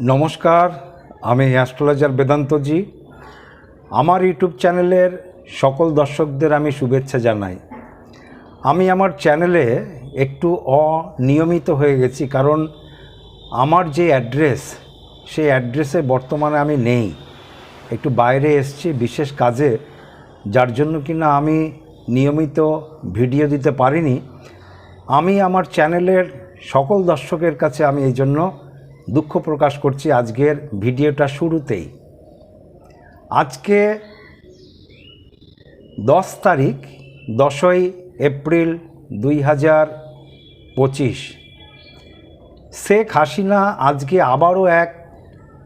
নমস্কার, আমি অ্যাস্ট্রোলজার বেদান্তজি আমার ইউটিউব চ্যানেলের সকল দর্শকদের আমি শুভেচ্ছা জানাই। আমি আমার চ্যানেলে একটু অনিয়মিত হয়ে গেছি, কারণ আমার যে অ্যাড্রেস, সেই অ্যাড্রেসে বর্তমানে আমি নেই। একটু বাইরে এসছি বিশেষ কাজে, যার জন্য কিনা আমি নিয়মিত ভিডিও দিতে পারিনি। আমি আমার চ্যানেলের সকল দর্শকের কাছে আমি এই জন্য দুঃখ প্রকাশ করছি আজকের ভিডিওটা শুরুতেই। আজকে দশ তারিখ, দশই এপ্রিল দুই হাজার পঁচিশ। শেখ হাসিনা আজকে আবারও এক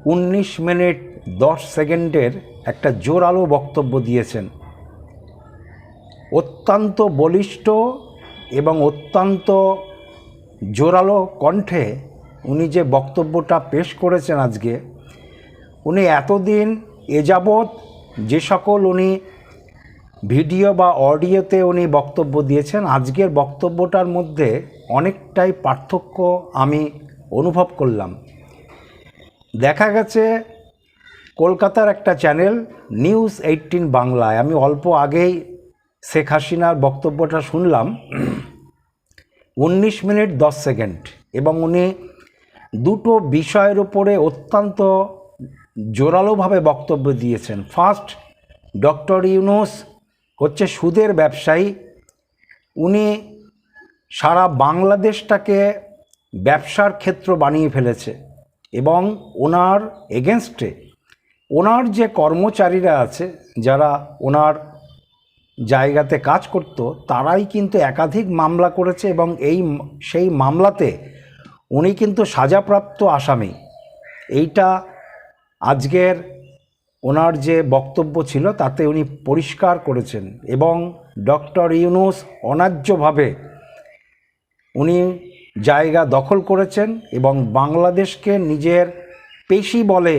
উনিশ মিনিট দশ সেকেন্ডের একটা জোরালো বক্তব্য দিয়েছেন। অত্যন্ত বলিষ্ঠ এবং অত্যন্ত জোরালো কণ্ঠে উনি যে বক্তব্যটা পেশ করেছেন আজকে, উনি এতদিন এ যাবৎ যে সকল উনি ভিডিও বা অডিওতে উনি বক্তব্য দিয়েছেন, আজকের বক্তব্যটার মধ্যে অনেকটাই পার্থক্য আমি অনুভব করলাম। দেখা গেছে কলকাতার একটা চ্যানেল, নিউজ এইটিন বাংলায়। আমি অল্প আগেই শেখ হাসিনার বক্তব্যটা শুনলাম। উনিশ মিনিট দশ সেকেন্ড এবং উনি দুটো বিষয়ের উপরে অত্যন্ত জোরালোভাবে বক্তব্য দিয়েছেন। ফার্স্ট ডক্টর ইউনুস হচ্ছে সুদের ব্যবসায়ী। উনি সারা বাংলাদেশটাকে ব্যবসার ক্ষেত্র বানিয়ে ফেলেছে এবং ওনার এগেনস্টে ওনার যে কর্মচারীরা আছে, যারা ওনার জায়গাতে কাজ করত, তারাই কিন্তু একাধিক মামলা করেছে এবং এই, সেই মামলাতে উনি কিন্তু সাজাপ্রাপ্ত আসামি। এইটা আজকের ওনার যে বক্তব্য ছিল, তাতে উনি পরিষ্কার করেছেন এবং ডক্টর ইউনুস অন্যায্যভাবে উনি জায়গা দখল করেছেন এবং বাংলাদেশকে নিজের পেশি বলে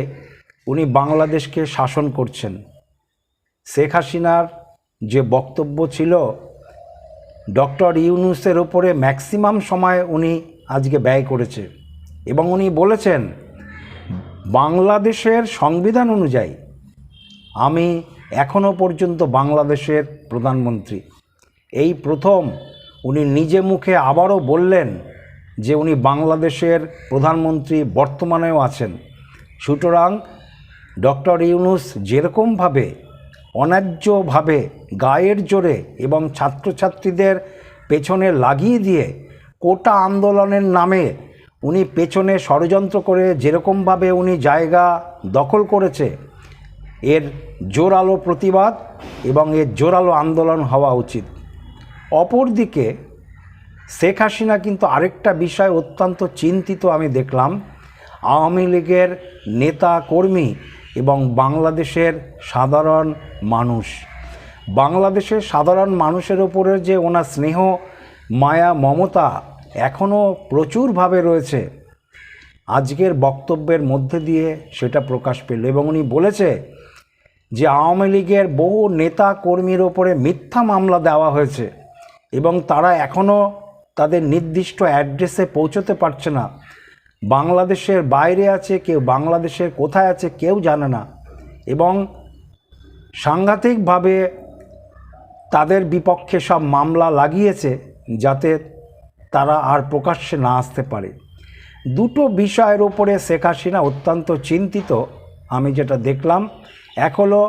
উনি বাংলাদেশকে শাসন করছেন। শেখ হাসিনার যে বক্তব্য ছিল, ডক্টর ইউনুসের ওপরে ম্যাক্সিমাম সময় উনি আজকে ব্যয় করেছে। এবং উনি বলেছেন, বাংলাদেশের সংবিধান অনুযায়ী আমি এখনও পর্যন্ত বাংলাদেশের প্রধানমন্ত্রী। এই প্রথম উনি নিজে মুখে আবারও বললেন যে উনি বাংলাদেশের প্রধানমন্ত্রী বর্তমানেও আছেন। সুতরাং ডক্টর ইউনুস যেরকমভাবে অন্যায্যভাবে গায়ের জোরে এবং ছাত্রছাত্রীদের পেছনে লাগিয়ে দিয়ে কোটা আন্দোলনের নামে উনি পেছনে ষড়যন্ত্র করে যেরকমভাবে উনি জায়গা দখল করেছে, এর জোরালো প্রতিবাদ এবং এর জোরালো আন্দোলন হওয়া উচিত। অপরদিকে শেখ হাসিনা কিন্তু আরেকটা বিষয় অত্যন্ত চিন্তিত আমি দেখলাম। আওয়ামী লীগের নেতা কর্মী এবং বাংলাদেশের সাধারণ মানুষ। বাংলাদেশের সাধারণ মানুষের ওপরে যে ওনার স্নেহ মায়া মমতা এখনও প্রচুরভাবে রয়েছে। আজকের বক্তব্যের মধ্যে দিয়ে সেটা প্রকাশ পেল এবং উনি বলেছে যে আওয়ামী লীগের বহু নেতা কর্মীর ওপরে মিথ্যা মামলা দেওয়া হয়েছে এবং তারা এখনও তাদের নির্দিষ্ট অ্যাড্রেসে পৌঁছতে পারছে না। বাংলাদেশের বাইরে আছে কেউ, বাংলাদেশের কোথায় আছে কেউ জানে না এবং সাংঘাতিকভাবে তাদের বিপক্ষে সব মামলা লাগিয়েছে। যাতে তারা আর প্রকাশ্যে না আসতে পারে। দুটো বিষয়ের ওপরে শেখ হাসিনা অত্যন্ত চিন্তিত, আমি যেটা দেখলাম। এক হলো,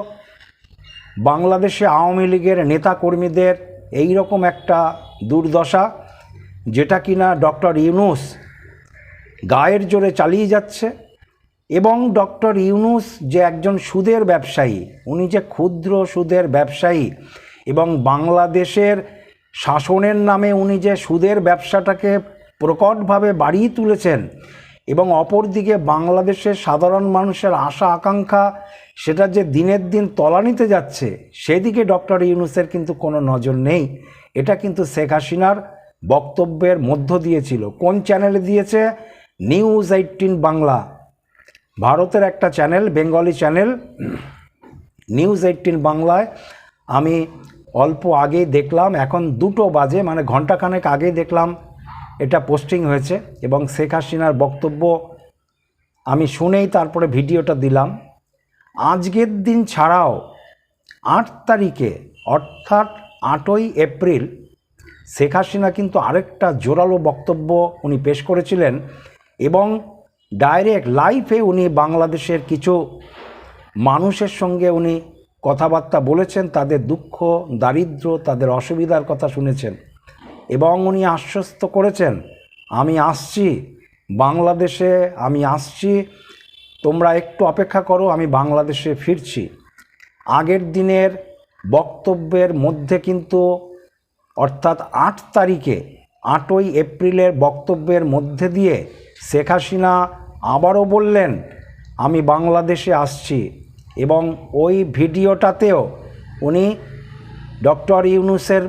বাংলাদেশে আওয়ামী লীগের নেতাকর্মীদের এই রকম একটা দুর্দশা, যেটা কিনা ডক্টর ইউনুস গায়ের জোরে চালিয়ে যাচ্ছে এবং ডক্টর ইউনুস যে একজন সুদের ব্যবসায়ী, উনি যে ক্ষুদ্র সুদের ব্যবসায়ী এবং বাংলাদেশের শাসনের নামে উনি যে সুদের ব্যবসাটাকে প্রকটভাবে বাড়িয়ে তুলেছেন এবং অপরদিকে বাংলাদেশের সাধারণ মানুষের আশা, আকাঙ্ক্ষা, সেটা যে দিনের দিন তলানিতে যাচ্ছে, সেদিকে ডক্টর ইউনুসের কিন্তু কোনো নজর নেই। এটা কিন্তু শেখ হাসিনার বক্তব্যের মধ্য দিয়েছিল। কোন চ্যানেলে দিয়েছে? News eighteen Bangla. ভারতের একটা channel, Bengali channel. News eighteen বাংলায় আমি অল্প আগেই দেখলাম, এখন দুটো বাজে মানে ঘন্টাখানেক আগেই দেখলাম এটা পোস্টিং হয়েছে এবং শেখ হাসিনার বক্তব্য আমি শুনেই তারপরে ভিডিওটা দিলাম। আজকের দিন ছাড়াও আট তারিখে, অর্থাৎ আটই এপ্রিল, শেখ হাসিনা কিন্তু আরেকটা জোরালো বক্তব্য উনি পেশ করেছিলেন এবং ডাইরেক্ট লাইভে উনি বাংলাদেশের কিছু মানুষের সঙ্গে উনি কথাবার্তা বলেছেন, তাদের দুঃখ, দারিদ্র, তাদের অসুবিধার কথা শুনেছেন এবং উনি আশ্বস্ত করেছেন, আমি আসছি, বাংলাদেশে আমি আসছি, তোমরা একটু অপেক্ষা করো, আমি বাংলাদেশে ফিরছি। আগের দিনের বক্তব্যের মধ্যে কিন্তু, অর্থাৎ আট তারিখে, আটই এপ্রিলের বক্তব্যের মধ্যে দিয়ে শেখ হাসিনা আবারও বললেন, আমি বাংলাদেশে আসছি। এবং ওই ভিডিওটাতেও উনি ডক্টর ইউনুসের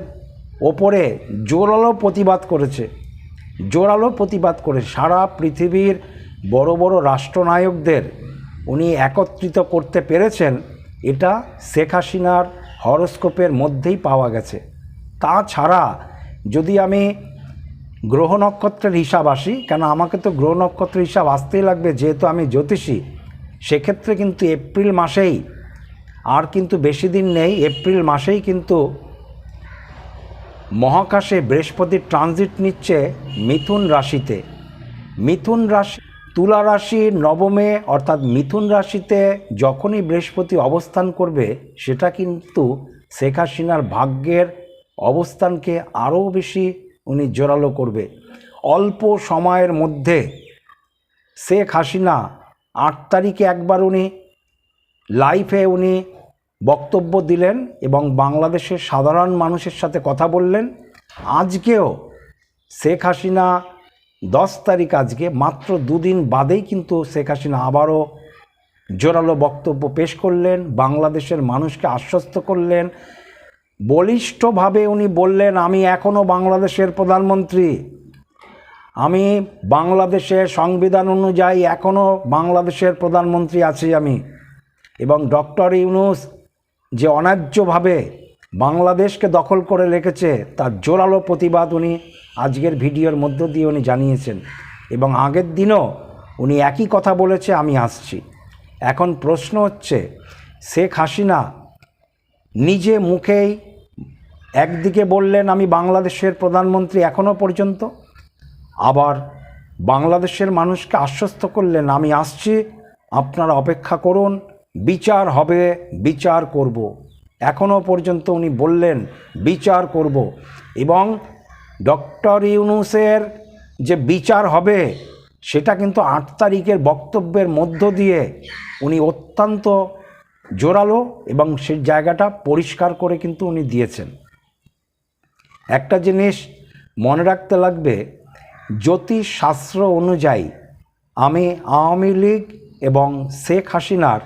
ওপরে জোরালো প্রতিবাদ করেছে। জোরালো প্রতিবাদ করে সারা পৃথিবীর বড় বড় রাষ্ট্রনায়কদের উনি একত্রিত করতে পেরেছেন। এটা শেখ হাসিনার হরস্কোপের মধ্যেই পাওয়া গেছে। তাছাড়া যদি আমি গ্রহ নক্ষত্রের হিসাব আসি, কেন আমাকে তো গ্রহ নক্ষত্রের হিসাব আসতেই লাগবে, যেহেতু আমি জ্যোতিষী সেক্ষেত্রে কিন্তু এপ্রিল মাসেই আর কিন্তু বেশি দিন নেই, এপ্রিল মাসেই কিন্তু মহাকাশে বৃহস্পতির ট্রানজিট নিচ্ছে মিথুন রাশিতে। মিথুন রাশি, তুলা রাশি নবমে, অর্থাৎ মিথুন রাশিতে যখনই বৃহস্পতি অবস্থান করবে, সেটা কিন্তু শেখ হাসিনার ভাগ্যের অবস্থানকে আরও বেশি উনি জোরালো করবে। অল্প সময়ের মধ্যে শেখ হাসিনা আট তারিখে একবার উনি লাইফে উনি বক্তব্য দিলেন এবং বাংলাদেশের সাধারণ মানুষের সাথে কথা বললেন। আজকেও শেখ হাসিনা দশ তারিখ আজকে, মাত্র দুদিন বাদেই কিন্তু শেখ হাসিনা আবারও জোরালো বক্তব্য পেশ করলেন, বাংলাদেশের মানুষকে আশ্বস্ত করলেন। বলিষ্ঠভাবে উনি বললেন, আমি এখনও বাংলাদেশের প্রধানমন্ত্রী। আমি বাংলাদেশের সংবিধান অনুযায়ী এখনও বাংলাদেশের প্রধানমন্ত্রী আছি আমি। এবং ডক্টর ইউনুস যে অন্যায্যভাবে বাংলাদেশকে দখল করে রেখেছে, তার জোরালো প্রতিবাদ উনি আজকের ভিডিওর মধ্য দিয়ে উনি জানিয়েছেন। এবং আগের দিনও উনি একই কথা বলেছে, আমি আসছি। এখন প্রশ্ন হচ্ছে, শেখ হাসিনা নিজে মুখেই একদিকে বললেন, আমি বাংলাদেশের প্রধানমন্ত্রী এখনও পর্যন্ত? আবার বাংলাদেশের মানুষকে আশ্বস্ত করলেন, আমি আসছি, আপনারা অপেক্ষা করুন, বিচার হবে, বিচার করব। এখনও পর্যন্ত উনি বললেন, বিচার করব এবং ডক্টর ইউনুসের যে বিচার হবে, সেটা কিন্তু আট তারিখের বক্তব্যের মধ্য দিয়ে উনি অত্যন্ত জোরালো এবং সে জায়গাটা পরিষ্কার করে কিন্তু উনি দিয়েছেন একটা জিনিস মনে রাখতে লাগবে জ্যোতিষশাস্ত্র অনুযায়ী, আমি আওয়ামী লীগ এবং শেখ হাসিনার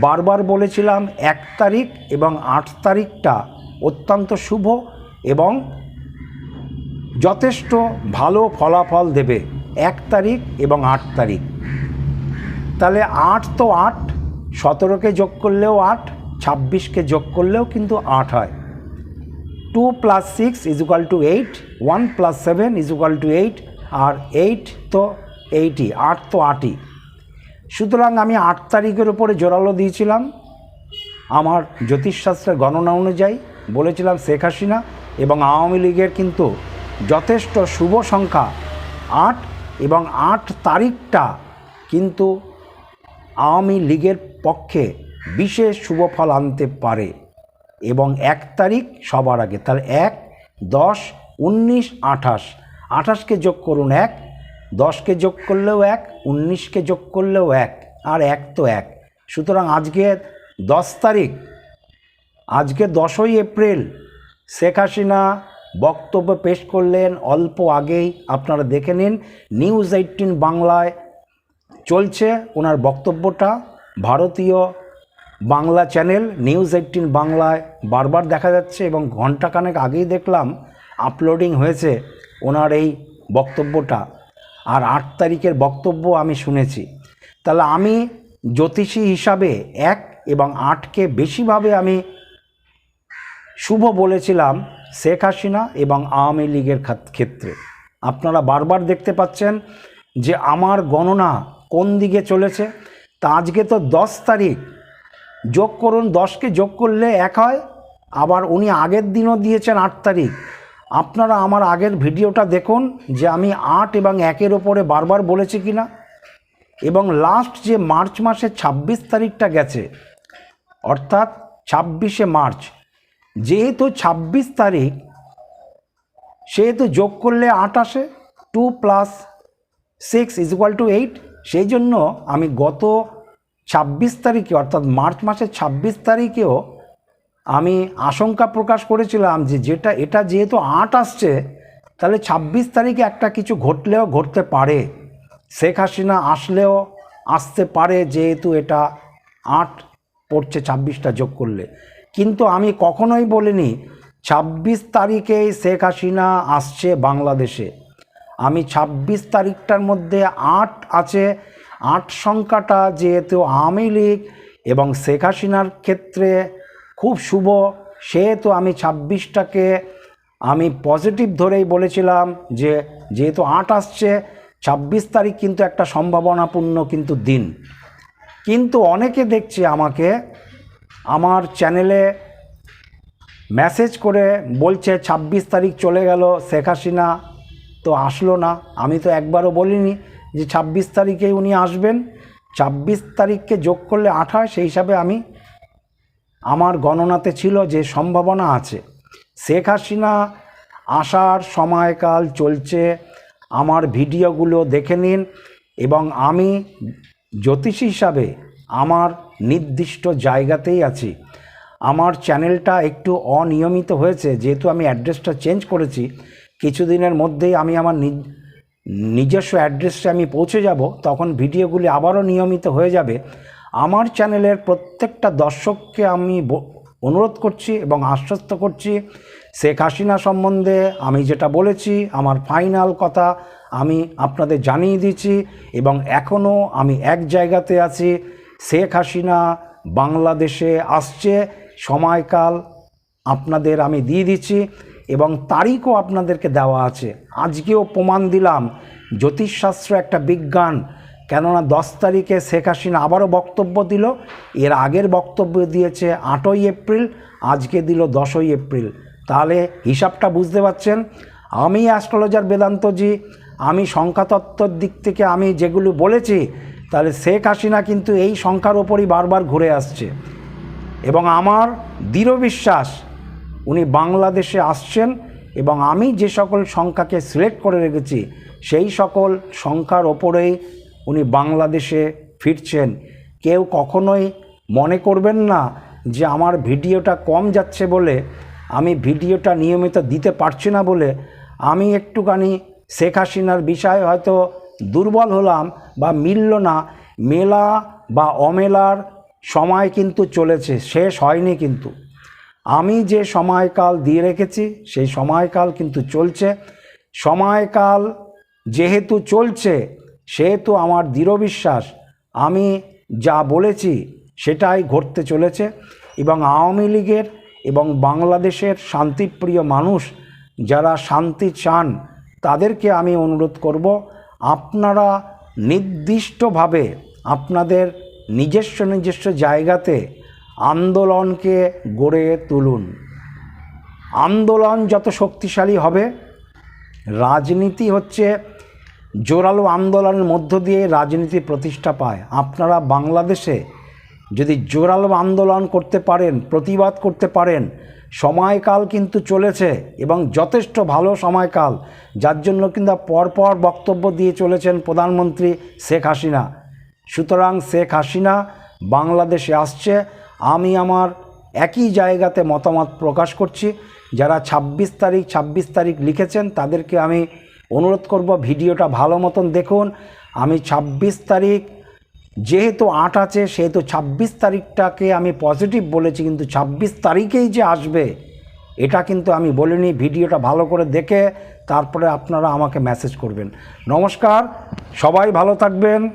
বারবার বলেছিলাম এক তারিখ এবং আট তারিখটা অত্যন্ত শুভ এবং যথেষ্ট ভালো ফলাফল দেবে, এক তারিখ এবং আট তারিখ। তাহলে আট তো আট, সতেরোকে যোগ করলেও আট, ছাব্বিশকে যোগ করলেও কিন্তু আট হয়। Two plus six is equal to eight one plus seven is equal to eight R eight তো এইটই আট তো আটই। সুতরাং আমি আট তারিখের উপরে জোরালো দিয়েছিলাম। আমার জ্যোতিষশাস্ত্রের গণনা অনুযায়ী বলেছিলাম শেখ হাসিনা এবং আওয়ামী লীগের কিন্তু যথেষ্ট শুভ সংখ্যা। আট এবং আট তারিখটা কিন্তু আওয়ামী লীগের পক্ষে বিশেষ শুভ ফল আনতে পারে। এবং এক তারিখ সবার আগে তার এক, দশ, উনিশ, আঠাশ। আঠাশকে যোগ করুন এক, দশকে যোগ করলেও এক, উনিশকে যোগ করলেও এক, আর এক তো এক। সুতরাং আজকে দশ তারিখ, আজকে দশই এপ্রিল, শেখ হাসিনা বক্তব্য পেশ করলেন অল্প আগেই, আপনারা দেখে নিন, নিউজ এইটিন বাংলায় চলছে ওনার বক্তব্যটা, ভারতীয় বাংলা চ্যানেল নিউজ এইটিন বাংলায় বারবার দেখা যাচ্ছে এবং ঘন্টাখানেক আগেই দেখলাম আপলোডিং হয়েছে ওনার এই বক্তব্যটা। আর আট তারিখের বক্তব্য আমি শুনেছি। তাহলে আমি জ্যোতিষী হিসাবে এক এবং আটকে বেশিভাবে আমি শুভ বলেছিলাম শেখ হাসিনা এবং আওয়ামী লীগের ক্ষেত্রে। আপনারা বারবার দেখতে পাচ্ছেন যে আমার গণনা কোন দিকে চলেছে? তা আজকে তো দশ তারিখ যোগ করুন, দশকে যোগ করলে এক হয়, আবার উনি আগের দিনও দিয়েছেন আট তারিখ। আপনারা আমার আগের ভিডিওটা দেখুন যে আমি আট এবং একের ওপরে বারবার বলেছি কি না এবং লাস্ট যে মার্চ মাসের ছাব্বিশ তারিখটা গেছে, অর্থাৎ ছাব্বিশে মার্চ, যেহেতু ছাব্বিশ তারিখ, সেহেতু যোগ করলে আট আসে two plus six is equal to eight সেই জন্য আমি গত ছাব্বিশ তারিখে, অর্থাৎ মার্চ মাসের ছাব্বিশ তারিখেও আমি আশঙ্কা প্রকাশ করেছিলাম যে যেটা, এটা যেহেতু আট আসছে, তাহলে ছাব্বিশ তারিখে একটা কিছু ঘটলেও ঘটতে পারে। শেখ হাসিনা আসলেও আসতে পারে যেহেতু এটা আট পড়ছে ছাব্বিশটা যোগ করলে। কিন্তু আমি কখনোই বলিনি ছাব্বিশ তারিখেই শেখ হাসিনা আসছে বাংলাদেশে। আমি ছাব্বিশ তারিখটার মধ্যে আট আছে আট সংখ্যাটা যেহেতু আওয়ামী লীগ এবং শেখ হাসিনার ক্ষেত্রে খুব শুভ, সেহেতু আমি ছাব্বিশটাকে আমি পজিটিভ ধরেই বলেছিলাম যে যেহেতু আট আসছে, ছাব্বিশ তারিখ কিন্তু একটা সম্ভাবনাপূর্ণ কিন্তু দিন। কিন্তু অনেকে দেখছে আমাকে আমার চ্যানেলে মেসেজ করে বলছে, ছাব্বিশ তারিখ চলে গেল, শেখ হাসিনা তো আসলো না। আমি তো একবারও বলিনি। যে ছাব্বিশ তারিখে উনি আসবেন, ছাব্বিশ তারিখকে যোগ করলে আঠাশ, সেই হিসাবে আমি আমার গণনাতে ছিল যে সম্ভাবনা আছে। শেখ হাসিনা আসার সময়কাল চলছে, আমার ভিডিওগুলো দেখে নিন এবং আমি জ্যোতিষী হিসাবে আমার নির্দিষ্ট জায়গাতেই আছি। আমার চ্যানেলটা একটু অনিয়মিত হয়েছে, যেহেতু আমি অ্যাড্রেসটা চেঞ্জ করেছি, কিছুদিনের মধ্যেই আমি আমার নিজস্ব অ্যাড্রেসে আমি পৌঁছে যাব, তখন ভিডিওগুলি আবারও নিয়মিত হয়ে যাবে। আমার চ্যানেলের প্রত্যেকটা দর্শককে আমি অনুরোধ করছি এবং আশ্বস্ত করছি, শেখ হাসিনা সম্বন্ধে আমি যেটা বলেছি, আমার ফাইনাল কথা আমি আপনাদের জানিয়ে দিচ্ছি এবং এখনও আমি এক জায়গাতে আছি, শেখ হাসিনা বাংলাদেশে আসছে, সময়কাল আপনাদের আমি দিয়ে দিচ্ছি। এবং তারিখও আপনাদেরকে দেওয়া আছে। আজকেও প্রমাণ দিলাম। জ্যোতিষশাস্ত্র একটা বিজ্ঞান। কেননা দশ তারিখে শেখ হাসিনা আবারও বক্তব্য দিল। এর আগের বক্তব্য দিয়েছে আটই এপ্রিল, আজকে দিল দশই এপ্রিল। তাহলে হিসাবটা বুঝতে পারছেন? আমি অ্যাস্ট্রোলজার বেদান্তজি, আমি সংখ্যাতত্ত্বর দিক থেকে আমি যেগুলো বলেছি, তাহলে শেখ হাসিনা কিন্তু এই সংখ্যার ওপরই বারবার ঘুরে আসছে। এবং আমার দৃঢ় বিশ্বাস উনি বাংলাদেশে আসছেন এবং আমি যে সকল সংখ্যাকে সিলেক্ট করে রেখেছি, সেই সকল সংখ্যার ওপরেই উনি বাংলাদেশে ফিরছেন। কেউ কখনোই মনে করবেন না যে আমার ভিডিওটা কম যাচ্ছে বলে আমি ভিডিওটা নিয়মিত দিতে পারছি না বলে আমি একটুখানি শেখ হাসিনার বিষয়ে হয়তো দুর্বল হলাম বা মিলল না। মেলা বা অমেলার সময় কিন্তু চলেছে, শেষ হয়নি কিন্তু। আমি যে সময়কাল দিয়ে রেখেছি, সেই সময়কাল কিন্তু চলছে। সময়কাল যেহেতু চলছে, সেহেতু আমার দৃঢ় বিশ্বাস, আমি যা বলেছি সেটাই ঘটতে চলেছে এবং আওয়ামী লীগের এবং বাংলাদেশের শান্তিপ্রিয় মানুষ যারা শান্তি চান, তাদেরকে আমি অনুরোধ করব, আপনারা নির্দিষ্টভাবে আপনাদের নিজস্ব নিজস্ব জায়গাতে আন্দোলনকে গড়ে তুলুন। আন্দোলন যত শক্তিশালী হবে, রাজনীতি হচ্ছে জোরালো আন্দোলনের মধ্য দিয়ে রাজনীতি প্রতিষ্ঠা পায়। আপনারা বাংলাদেশে যদি জোরালো আন্দোলন করতে পারেন, প্রতিবাদ করতে পারেন, সময়কাল কিন্তু চলেছে এবং যথেষ্ট ভালো সময়কাল, যার জন্য কিন্তু পরপর বক্তব্য দিয়ে চলেছেন প্রধানমন্ত্রী শেখ হাসিনা। সুতরাং শেখ হাসিনা বাংলাদেশে আসছে আমি আমার একই জায়গাতে মতামত প্রকাশ করছি। যারা ২৬ তারিখ ২৬ তারিখ লিখেছেন, তাদেরকে আমি অনুরোধ করব ভিডিওটা ভালো মতন দেখুন। আমি ২৬ তারিখ, যেহেতু আট আছে, সেহেতু ২৬ তারিখটাকে আমি পজিটিভ বলেছি, কিন্তু ২৬ তারিখেই যে আসবে, এটা কিন্তু আমি বলিনি। ভিডিওটা ভালো করে দেখে তারপরে আপনারা আমাকে মেসেজ করবেন। নমস্কার, সবাই ভালো থাকবেন।